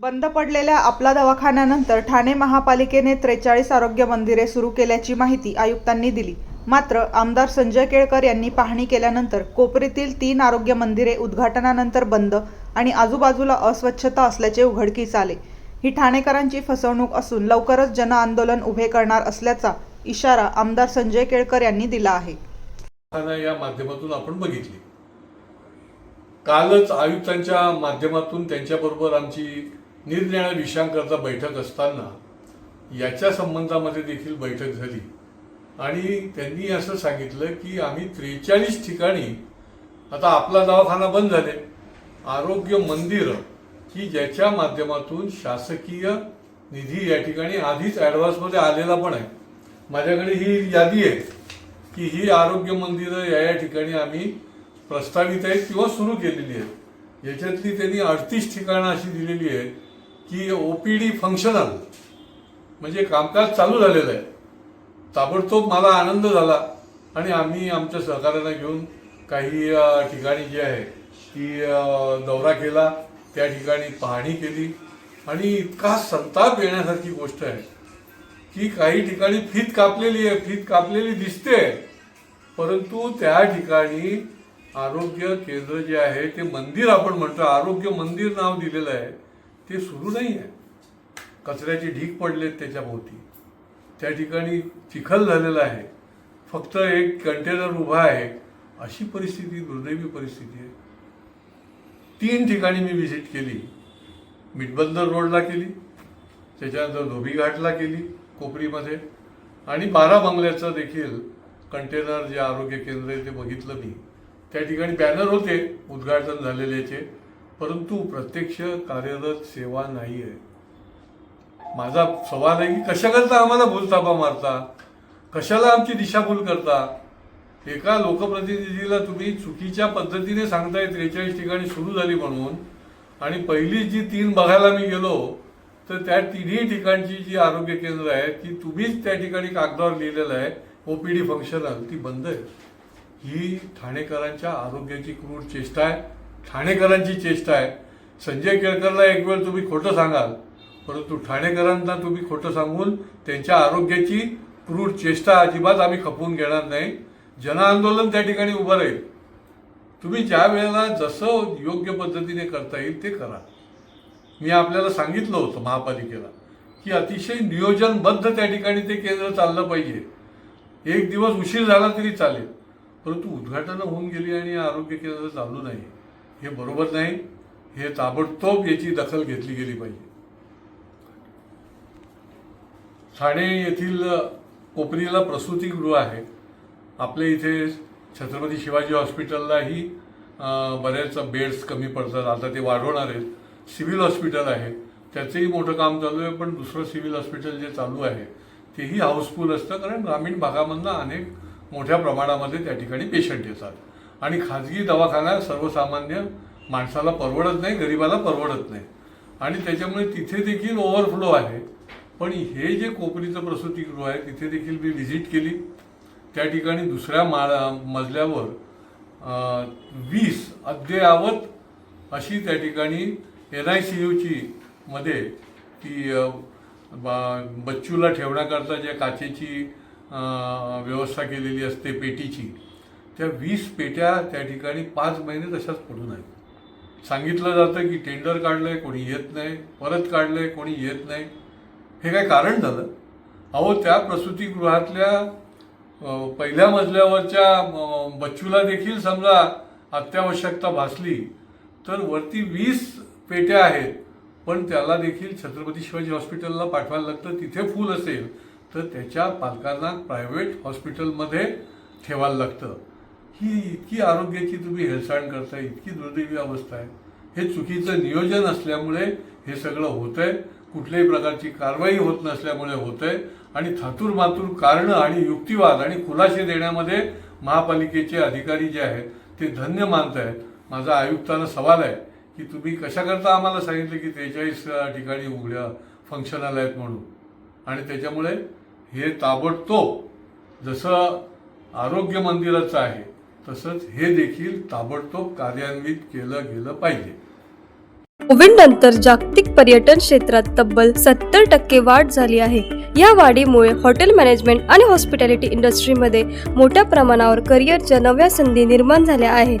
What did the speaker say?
बंद पडलेल्या आपला दवाखान्यानंतर ठाणे महापालिकेने त्रेचाळीस आरोग्य मंदिरे सुरू केल्याची माहिती आयुक्तांनी दिली. मात्र आमदार संजय केळकर यांनी पाहणी केल्यानंतर कोपरीतील तीन आरोग्य मंदिरे उद्घाटनानंतर बंद आणि आजूबाजूला अस्वच्छता असल्याचे उघडकीस आले. ही ठाणेकरांची फसवणूक असून लवकरच जनआंदोलन उभे करणार असल्याचा इशारा आमदार संजय केळकर यांनी दिला आहे. या माध्यमातून आपण बघितली. कालच आयुक्तांच्या माध्यमातून त्यांच्याबरोबर आमची निरनिराळ्या विषयांकरता बैठक असताना याच्या संबंधामध्ये देखील बैठक झाली. आणि त्यांनी असं सांगितलं की आम्ही त्रेचाळीस ठिकाणी आता आपला दवाखाना बंद झाले. आरोग्य मंदिर की ज्याच्या माध्यमातून शासकीय निधी या ठिकाणी आधीच ॲडव्हान्समध्ये आलेला पण आहे. माझ्याकडे ही यादी आहे की ही आरोग्य मंदिरं या या ठिकाणी आम्ही प्रस्तावित आहेत किंवा सुरू केलेली आहेत. याच्यातली त्यांनी अडतीस ठिकाणं अशी दिलेली आहेत. की ओ पी डी फंक्शनल म्हणजे कामकाज चालू झालेलं आहे. ताबडतोब मला आनंद झाला आणि आम्ही आमच्या सहकाऱ्यांना घेऊन काही ठिकाणी जे आहे ती दौरा केला. त्या ठिकाणी पाहणी केली. आणि इतका संताप येण्यासारखी गोष्ट आहे की काही ठिकाणी फीत कापलेली आहे फीत कापलेली दिसते. परंतु त्या ठिकाणी आरोग्य केंद्र जे आहे ते मंदिर आपण म्हणतो आरोग्य मंदिर नाव दिलेलं आहे. ते सुरू नाही आहे. कचऱ्याचे ढीक पडलेत त्याच्याभोवती त्या ठिकाणी चिखल झालेला आहे. फक्त एक कंटेनर उभा आहे. अशी परिस्थिती दुर्दैवी परिस्थिती आहे. तीन ठिकाणी मी व्हिजिट केली. मिटबंदर रोडला केली. त्याच्यानंतर धोबीघाटला केली कोपरीमध्ये. आणि बारा बंगल्याचं देखील कंटेनर जे आरोग्य केंद्र आहे ते बघितलं मी. त्या ठिकाणी बॅनर होते. उद्घाटन झालेल्याचे परंतु प्रत्यक्ष कार्यरत सेवा नाही आहे माझा सवाल आहे की कशाकरता आम्हाला भूलतापा मारता? कशाला आमची दिशाभूल करता? एका लोकप्रतिनिधीला तुम्ही चुकीच्या पद्धतीने सांगताय त्रेचाळीस ठिकाणी सुरू झाली म्हणून. आणि पहिली जी तीन बघायला मी गेलो तर त्या तिन्ही ठिकाणची जी आरोग्य केंद्र आहे ती तुम्हीच त्या ठिकाणी कागदावर लिहिलेलं आहे ओपीडी फंक्शनल ती बंद आहे. ही ठाणेकरांच्या आरोग्याची क्रूर चेष्टा आहे. ठाणेकरांची चेष्टा आहे. संजय केळकरला एक वेळ तुम्ही खोटं सांगाल परंतु ठाणेकरांना तुम्ही खोटं सांगून त्यांच्या आरोग्याची क्रूर चेष्टा अजिबात आम्ही खपवून घेणार नाही. जनआंदोलन त्या ठिकाणी उभं राहील. तुम्ही ज्या वेळेला जसं योग्य पद्धतीने करता येईल ते करा. मी आपल्याला सांगितलं होतं महापालिकेला की अतिशय नियोजनबद्ध त्या ठिकाणी ते केंद्र चाललं पाहिजे. एक दिवस उशीर झाला तरी चालेल परंतु उद्घाटनं होऊन गेली आणि आरोग्य केंद्र चालू नाही. हे बरोबर नाही हे ताबडतोब याची दखल घेतली गेली पाहिजे. ठाणे येथील कोपरीला प्रसूतीगृह आहे. आपल्या इथे छत्रपती शिवाजी हॉस्पिटललाही बऱ्याच बेड्स कमी पडतात. आता ते वाढवणार आहेत. सिव्हिल हॉस्पिटल आहे. त्याचंही मोठं काम चालू आहे पण दुसरं सिव्हिल हॉस्पिटल जे चालू आहे तेही हाऊसफुल असतं कारण ग्रामीण भागामधनं अनेक मोठ्या प्रमाणामध्ये त्या ठिकाणी पेशंट येतात. आणि खाजगी दवाखाना सर्वसामान्य माणसाला परवडत नाही गरिबाला परवडत नाही. आणि त्याच्यामुळे तिथे देखील ओव्हरफ्लो आहे. पण हे जे कोपरीचं प्रसूतीगृह आहे तिथे देखील मी व्हिजिट केली. त्या ठिकाणी दुसऱ्या माळा मजल्यावर वीस अद्ययावत अशी त्या ठिकाणी एन आय सी यूची मध्ये ती बच्चूला ठेवण्याकरता ज्या काचेची व्यवस्था केलेली असते पेटीची त्या वीस पेट्या त्या ठिकाणी पाच महिने तशाच पडून आहेत. सांगितलं जातं की टेंडर काढलंय कोणी येत नाही परत काढलंय कोणी येत नाही. हे काय कारण झालं? अहो त्या प्रसूतीगृहातल्या पहिल्या मजल्यावरच्या बच्चूला देखील समजा अत्यावश्यकता भासली तर वरती वीस पेट्या आहेत. पण त्याला देखील छत्रपती शिवाजी हॉस्पिटलला पाठवायला लागतं. तिथे फुल असेल तर त्याच्या पालकांना प्रायव्हेट हॉस्पिटलमध्ये ठेवायला लागतं. ही इतकी आरोग्याची तुम्ही हेळसांड करताय इतकी दुर्दैवी अवस्था आहे. हे चुकीचं नियोजन असल्यामुळे हे सगळं होतंय. कुठल्याही प्रकारची कारवाई होत नसल्यामुळे होतंय. आणि थातूर मातूर कारणं आणि युक्तिवाद आणि खुलासे देण्यामध्ये महापालिकेचे अधिकारी जे आहेत ते धन्य मानत आहेत माझा आयुक्तांना सवाल आहे की तुम्ही कशाकरता आम्हाला सांगितलं की त्रेचाळीस ठिकाणी उघड्या फंक्शनल आहेत म्हणून? आणि त्याच्यामुळे हे ताबडतोब जसं आरोग्य मंदिराचं आहे तसंच हे देखील ताबडतोब कार्यान्वित केलं गेलं पाहिजे. कोविड नंतर जागतिक पर्यटन क्षेत्रात तब्बल सत्तर टक्के वाढ झाली आहे. या वाढीमुळे हॉटेल मॅनेजमेंट आणि हॉस्पिटॅलिटी इंडस्ट्रीमध्ये मोठ्या प्रमाणावर करिअरच्या नव्या संधी निर्माण झाल्या आहेत.